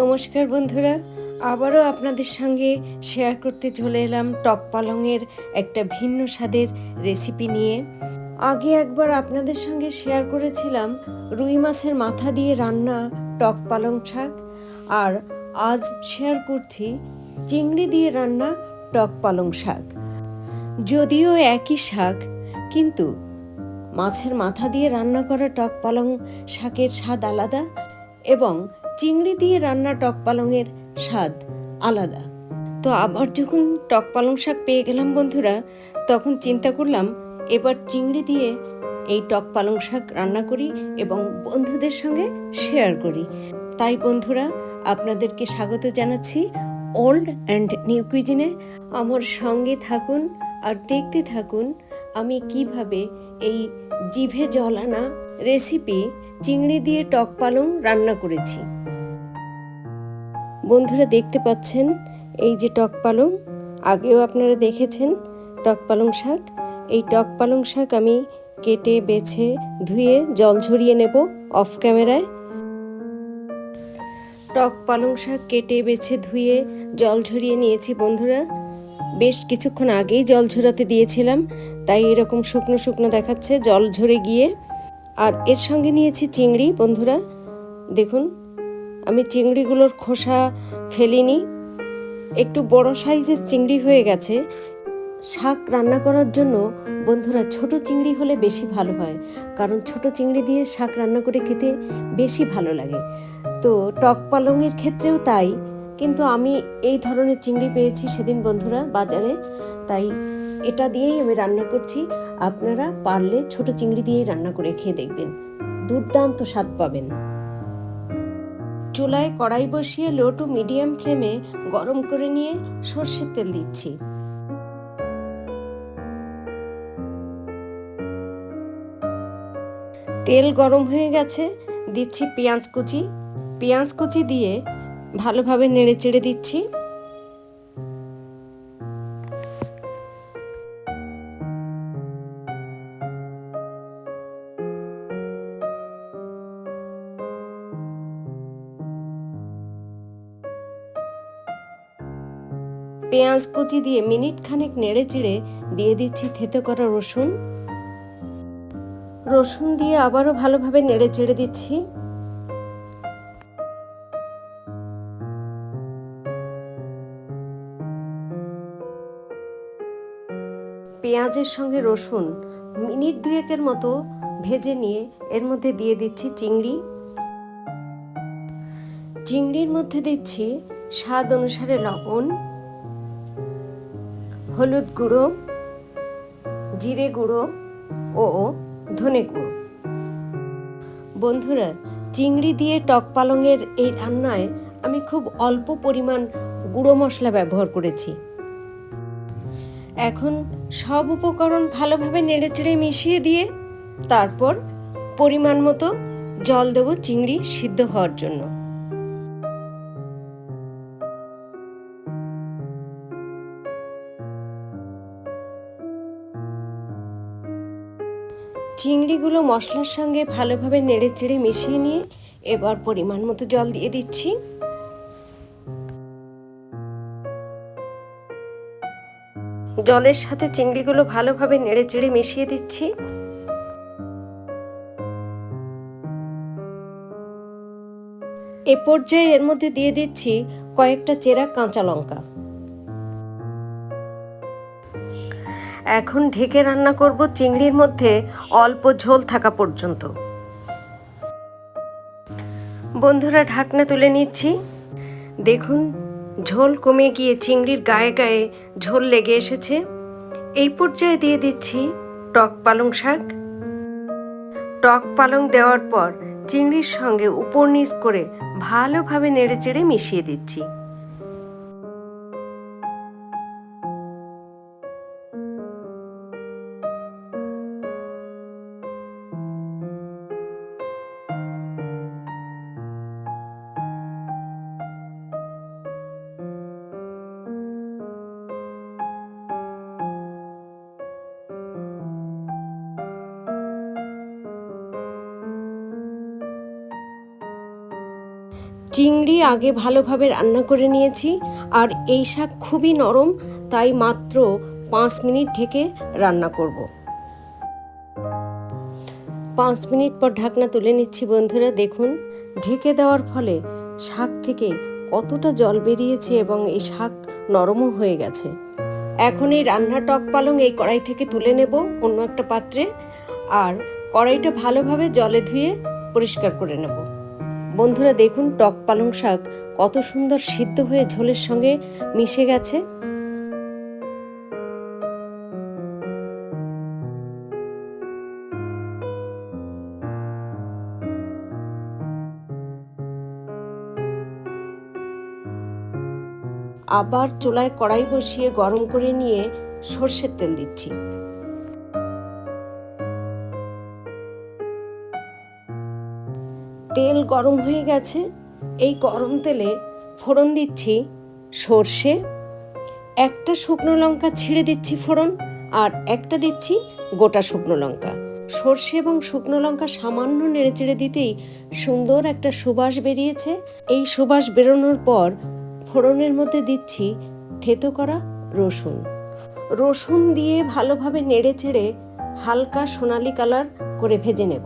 নমস্কার বন্ধুরা, আবারও আপনাদের সঙ্গে শেয়ার করতে চলে এলাম টক পালংয়ের একটা ভিন্ন স্বাদের রেসিপি নিয়ে। আগে একবার আপনাদের সঙ্গে শেয়ার করেছিলাম রুই মাছের মাথা দিয়ে রান্না টক পালং শাক, আর আজ শেয়ার করছি চিংড়ি দিয়ে রান্না টক পালং শাক। যদিও একই শাক, কিন্তু মাছের মাথা দিয়ে রান্না করা টক পালং শাকের স্বাদ আলাদা এবং চিংড়ি দিয়ে রান্না টক পালংয়ের স্বাদ আলাদা। তো আবার যখন টক পালং শাক পেয়ে গেলাম বন্ধুরা, তখন চিন্তা করলাম, এবার চিংড়ি দিয়ে এই টক পালং শাক রান্না করি এবং বন্ধুদের সঙ্গে শেয়ার করি। তাই বন্ধুরা, আপনাদেরকে স্বাগত জানাচ্ছি ওল্ড অ্যান্ড নিউ কুইজিনে আমার সঙ্গে থাকুন আর দেখতে থাকুন আমি কীভাবে এই জিভে জল আনা রেসিপি চিংড়ি দিয়ে টক পালং রান্না করেছি। বন্ধুরা দেখতে পাচ্ছেন এই যে টক পালং, আগেও আপনারা দেখেছেন টক পালং শাক। এই টক পালং শাক আমি কেটে, বেছে, ধুয়ে, জল ঝরিয়ে নেব অফ ক্যামেরায়। টক পালং শাক কেটে, বেছে, ধুয়ে, জল ঝরিয়ে নিয়েছি বন্ধুরা। বেশ কিছুক্ষণ আগেই জল ঝরাতে দিয়েছিলাম, তাই এরকম শুকনো শুকনো দেখাচ্ছে জল ঝরে গিয়ে। আর এর সঙ্গে নিয়েছি চিংড়ি বন্ধুরা, দেখুন। আমি চিংড়িগুলোর খোসা ফেলিনি। একটু বড় সাইজের চিংড়ি হয়ে গেছে। শাক রান্না করার জন্য বন্ধুরা ছোট চিংড়ি হলে বেশি ভালো হয়, কারণ ছোট চিংড়ি দিয়ে শাক রান্না করে খেতে বেশি ভালো লাগে। তো টক পালংয়ের ক্ষেত্রেও তাই, কিন্তু আমি এই ধরনের চিংড়ি পেয়েছি সেদিন বন্ধুরা বাজারে, তাই এটা দিয়েই আমি রান্না করছি। আপনারা পারলে ছোট চিংড়ি দিয়েই রান্না করে খেয়ে দেখবেন। দুর্দান্ত স্বাদ পাবেন। চুলায় কড়াই বসিয়ে লো টু মিডিয়াম ফ্লেমে গরম করে নিয়ে সর্ষের তেল দিচ্ছি। তেল গরম হয়ে গেছে, দিচ্ছি পেঁয়াজ কুচি। পেঁয়াজ কুচি দিয়ে ভালোভাবে নেড়ে চেড়ে দিচ্ছি। পেঁয়াজ কুচি দিয়ে মিনিট খানেক নেড়ে চেড়ে দিয়ে দিচ্ছি থেতো করা রসুন। রসুন দিয়ে আবারও ভালোভাবে নেড়ে চেড়ে দিচ্ছি। পেঁয়াজের সঙ্গে রসুন মিনিট দুয়েকের মতো ভেজে নিয়ে এর মধ্যে দিয়ে দিচ্ছি চিংড়ি। চিংড়ির মধ্যে দিচ্ছি স্বাদ অনুসারে লবণ। হলুদ গুঁড়ো, জিরে গুঁড়ো ও ধনে গুঁড়ো। বন্ধুরা, চিংড়ি দিয়ে টক পালংয়ের এই রান্নায় আমি খুব অল্প পরিমাণ গুঁড়ো মশলা ব্যবহার করেছি। এখন সব উপকরণ ভালোভাবে নেড়েচেড়ে মিশিয়ে দিয়ে তারপর পরিমাণ মতো জল দেব চিংড়ি সিদ্ধ হওয়ার জন্য। চিংড়িগুলো মশলার সঙ্গে ভালোভাবে নেড়ে চেড়ে মিশিয়ে নিয়ে এবার পরিমাণ মতো জল দিয়ে দিচ্ছি। জলের সাথে চিংড়িগুলো ভালোভাবে নেড়ে চেড়ে মিশিয়ে দিচ্ছি। এ পর্যায়ে এর মধ্যে দিয়ে দিচ্ছি কয়েকটা চেরা কাঁচা লঙ্কা। এখন ঢেকে রান্না করব চিংড়ির মধ্যে অল্প ঝোল থাকা পর্যন্ত। বন্ধুরা, ঢাকনা তুলে নিচ্ছি। দেখুন, ঝোল কমে গিয়ে চিংড়ির গায়ে গায়ে ঝোল লেগে এসেছে। এই পর্যায়ে দিয়ে দিচ্ছি টক পালং শাক। টক পালং দেওয়ার পর চিংড়ির সঙ্গে উপর নিচ করে ভালোভাবে নেড়েচেড়ে মিশিয়ে দিচ্ছি। চিংড়ি আগে ভালোভাবে রান্না করে নিয়েছি, আর এই শাক খুবই নরম, তাই মাত্র পাঁচ মিনিট ঢেকে রান্না করব। পাঁচ মিনিট পর ঢাকনা তুলে নিচ্ছি বন্ধুরা, দেখুন। ঢেকে দেওয়ার ফলে শাক থেকে কতটা জল বেরিয়েছে এবং এই শাক নরমও হয়ে গেছে। এখন এই রান্না টক পালং এই কড়াই থেকে তুলে নেব অন্য একটা পাত্রে, আর কড়াইটা ভালোভাবে জলে ধুয়ে পরিষ্কার করে নেব। বন্ধুরা দেখুন টক পালং শাক কত সুন্দর সিদ্ধ হয়ে ঝোলের সঙ্গে মিশে গেছে। আবার চুলায় কড়াই বসিয়ে গরম করে নিয়ে সর্ষের তেল দিচ্ছি। তেল গরম হয়ে গেছে। এই গরম তেলে ফোড়ন দিচ্ছি সর্ষে, একটা শুকনো লঙ্কা ছিঁড়ে দিচ্ছি ফোড়ন, আর একটা দিচ্ছি গোটা শুকনো লঙ্কা। সর্ষে এবং শুকনো লঙ্কা সামান্য নেড়েচেড়ে দিতেই সুন্দর একটা সুবাস বেরিয়েছে। এই সুবাস বেরোনোর পর ফোড়নের মধ্যে দিচ্ছি থেতো করা রসুন। রসুন দিয়ে ভালোভাবে নেড়ে চেড়ে হালকা সোনালি কালার করে ভেজে নেব।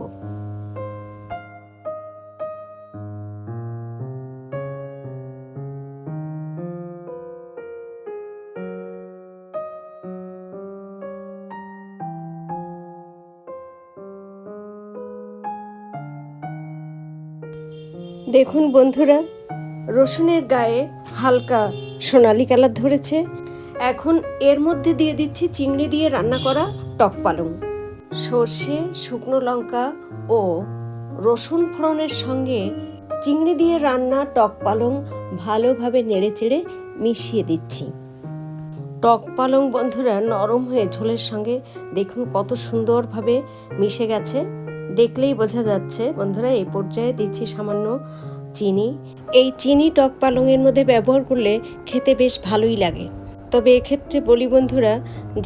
দেখুন বন্ধুরা, রসুনের গায়ে হালকা সোনালি কালার ধরেছে। এখন এর মধ্যে দিয়ে দিচ্ছি চিংড়ি দিয়ে রান্না করা টক পালং। সর্ষে, শুকনো লঙ্কা ও রসুন ফোড়নের সঙ্গে চিংড়ি দিয়ে রান্না টক পালং ভালোভাবে নেড়েচেড়ে মিশিয়ে দিচ্ছি। টক পালং বন্ধুরা, নরম হয়ে ঝোলের সঙ্গে দেখুন কত সুন্দরভাবে মিশে গেছে। দেখলেই বোঝা যাচ্ছে, বন্ধুরা এই পর্যায়ে দিচ্ছি সামান্য চিনি। এই চিনি টক পালংয়ের মধ্যে ব্যবহার করলে খেতে বেশ ভালোই লাগে। তবে এক্ষেত্রে বলি, বন্ধুরা,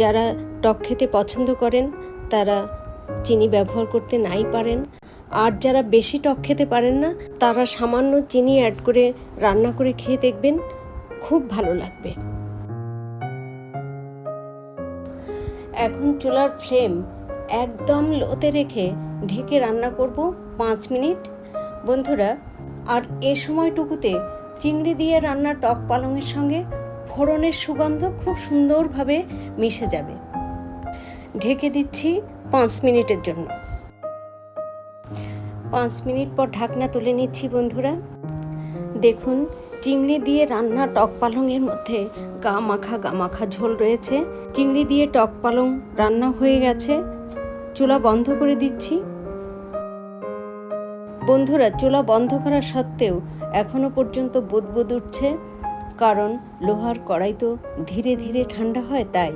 যারা টক খেতে পছন্দ করেন, তারা চিনি ব্যবহার করতে নাই পারেন। আর যারা বেশি টক খেতে পারেন না, তারা সামান্য চিনি অ্যাড করে রান্না করে খেয়ে দেখবেন খুব ভালো লাগবে। এখন চুলার ফ্লেম একদম লোতে রেখে ঢেকে রান্না করব পাঁচ মিনিট। বন্ধুরা, আর এ সময়টুকুতে চিংড়ি দিয়ে রান্না টক পালংয়ের সঙ্গে ফোড়নের সুগন্ধ খুব সুন্দরভাবে মিশে যাবে। ঢেকে দিচ্ছি পাঁচ মিনিটের জন্য। পাঁচ মিনিট পর ঢাকনা তুলে নিচ্ছি বন্ধুরা। দেখুন, চিংড়ি দিয়ে রান্না টক পালংয়ের মধ্যে গা মাখা গা মাখা ঝোল রয়েছে। চিংড়ি দিয়ে টক পালং রান্না হয়ে গেছে। চুলা বন্ধ করে দিচ্ছি। বন্ধুরা, চুলা বন্ধ করা সত্ত্বেও এখনও পর্যন্ত বুদবুদ উঠছে, কারণ লোহার কড়াই তো ধীরে ধীরে ঠান্ডা হয় তাই।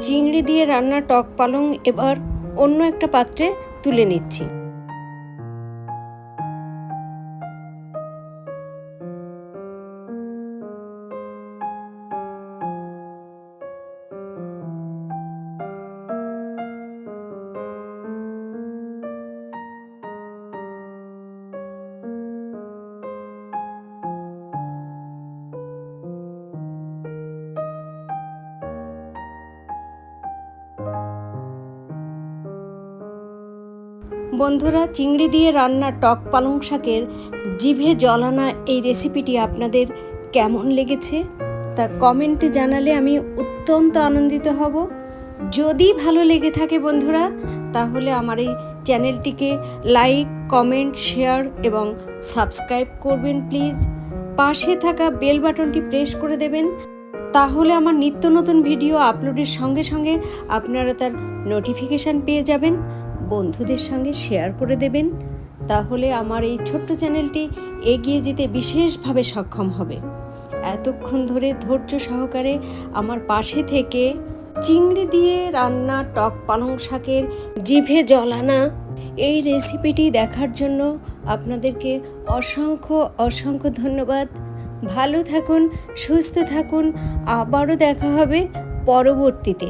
চিংড়ি দিয়ে রান্না টক পালং এবার অন্য একটা পাত্রে তুলে নিচ্ছি। বন্ধুরা, চিংড়ি দিয়ে রান্না টক পালং শাকের জিভে জলানা এই রেসিপিটি আপনাদের কেমন লেগেছে? তা কমেন্টে জানালে আমি অত্যন্ত আনন্দিত হব। যদি ভালো লেগে থাকে বন্ধুরা, তাহলে আমার এই চ্যানেলটিকে লাইক কমেন্ট শেয়ার এবং সাবস্ক্রাইব করবেন প্লিজ পাশে থাকা বেল বাটনটি প্রেস করে দেবেন, তাহলে আমার নিত্য নতুন ভিডিও আপলোডের সঙ্গে সঙ্গে আপনারা তার নোটিফিকেশান পেয়ে যাবেন। বন্ধুদের সঙ্গে শেয়ার করে দেবেন, তাহলে আমার এই ছোট্ট চ্যানেলটি এগিয়ে যেতে বিশেষভাবে সক্ষম হবে। এতক্ষণ ধরে ধৈর্য সহকারে আমার পাশে থেকে চিংড়ি দিয়ে রান্না টক পালং শাকের জিভে জলানা এই রেসিপিটি দেখার জন্য আপনাদেরকে অসংখ্য অসংখ্য ধন্যবাদ। ভালো থাকুন, সুস্থ থাকুন, আবারও দেখা হবে পরবর্তীতে।